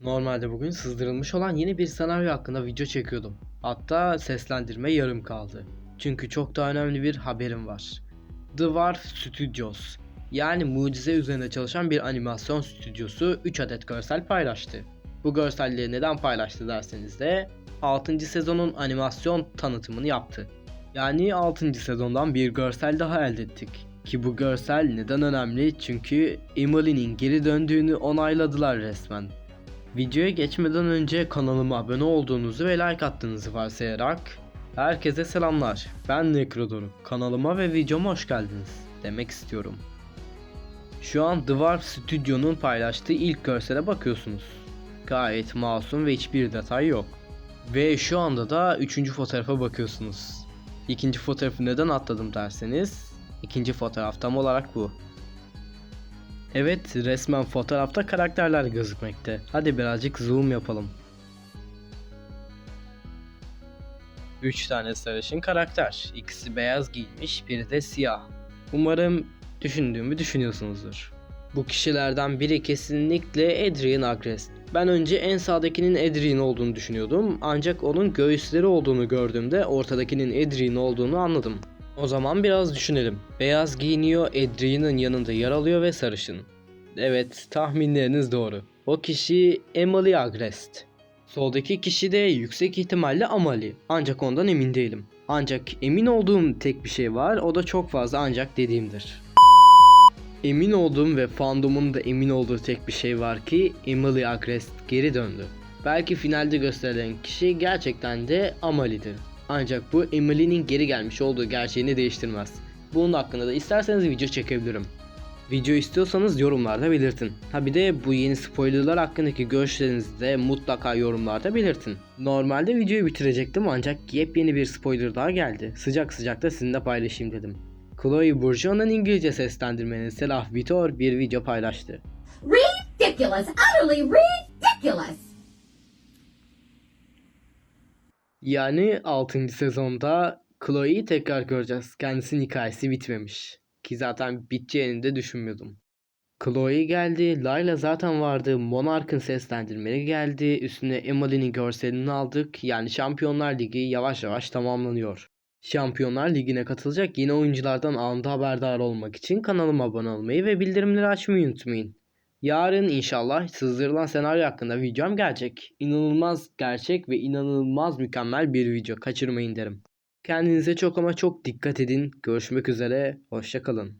Normalde bugün sızdırılmış olan yeni bir senaryo hakkında video çekiyordum. Hatta seslendirme yarım kaldı. Çünkü çok daha önemli bir haberim var. The Dwarf Studios yani mucize üzerine çalışan bir animasyon stüdyosu 3 adet görsel paylaştı. Bu görselleri neden paylaştı derseniz de 6. sezonun animasyon tanıtımını yaptı. Yani 6. sezondan bir görsel daha elde ettik. Ki bu görsel neden önemli? Çünkü Emily'nin geri döndüğünü onayladılar resmen. Videoya geçmeden önce kanalıma abone olduğunuzu ve like attığınızı varsayarak herkese selamlar. Ben Necrodoruk. Kanalıma ve videoma hoş geldiniz demek istiyorum. Şu an Dwarf Studio'nun paylaştığı ilk görsele bakıyorsunuz. Gayet masum ve hiçbir detay yok. Ve şu anda da üçüncü fotoğrafa bakıyorsunuz. İkinci fotoğrafı neden atladım derseniz, ikinci fotoğraf tam olarak bu. Evet resmen fotoğrafta karakterler gözükmekte. Hadi birazcık zoom yapalım. 3 tane sarışın karakter. İkisi beyaz giymiş, biri de siyah. Umarım düşündüğümü düşünüyorsunuzdur. Bu kişilerden biri kesinlikle Adrian Agrest. Ben önce en sağdakinin Adrian olduğunu düşünüyordum ancak onun göğüsleri olduğunu gördüğümde ortadakinin Adrian olduğunu anladım. O zaman biraz düşünelim. Beyaz giyiniyor, Adrian'ın yanında yer alıyor ve sarışın. Evet, tahminleriniz doğru. O kişi Emily Agrest. Soldaki kişi de yüksek ihtimalle Amali. Ancak ondan emin değilim. Ancak emin olduğum tek bir şey var, o da çok fazla ancak dediğimdir. Emin olduğum ve fandomun da emin olduğu tek bir şey var ki Emily Agrest geri döndü. Belki finalde gösterilen kişi gerçekten de Amali'dir. Ancak bu Emily'nin geri gelmiş olduğu gerçeğini değiştirmez. Bunun hakkında da isterseniz video çekebilirim. Video istiyorsanız yorumlarda belirtin. Ha bir de bu yeni spoilerlar hakkındaki görüşlerinizi de mutlaka yorumlarda belirtin. Normalde videoyu bitirecektim ancak yepyeni bir spoiler daha geldi. Sıcak sıcak da sizinle paylaşayım dedim. Chloe Bourgeois'un İngilizce seslendirmenin Selah Vitor bir video paylaştı. Ridiculous! Utterly ridiculous! Yani 6. sezonda Chloe'yi tekrar göreceğiz. Kendisinin hikayesi bitmemiş. Ki zaten biteceğini de düşünmüyordum. Chloe geldi, Layla zaten vardı, Monarch'ın seslendirmeleri geldi, üstüne Emily'nin görselini aldık. Yani Şampiyonlar Ligi yavaş yavaş tamamlanıyor. Şampiyonlar Ligi'ne katılacak yeni oyunculardan anında haberdar olmak için kanalıma abone olmayı ve bildirimleri açmayı unutmayın. Yarın inşallah sızdırılan senaryo hakkında videom gelecek. İnanılmaz gerçek ve inanılmaz mükemmel bir video kaçırmayın derim. Kendinize çok ama çok dikkat edin. Görüşmek üzere. Hoşçakalın.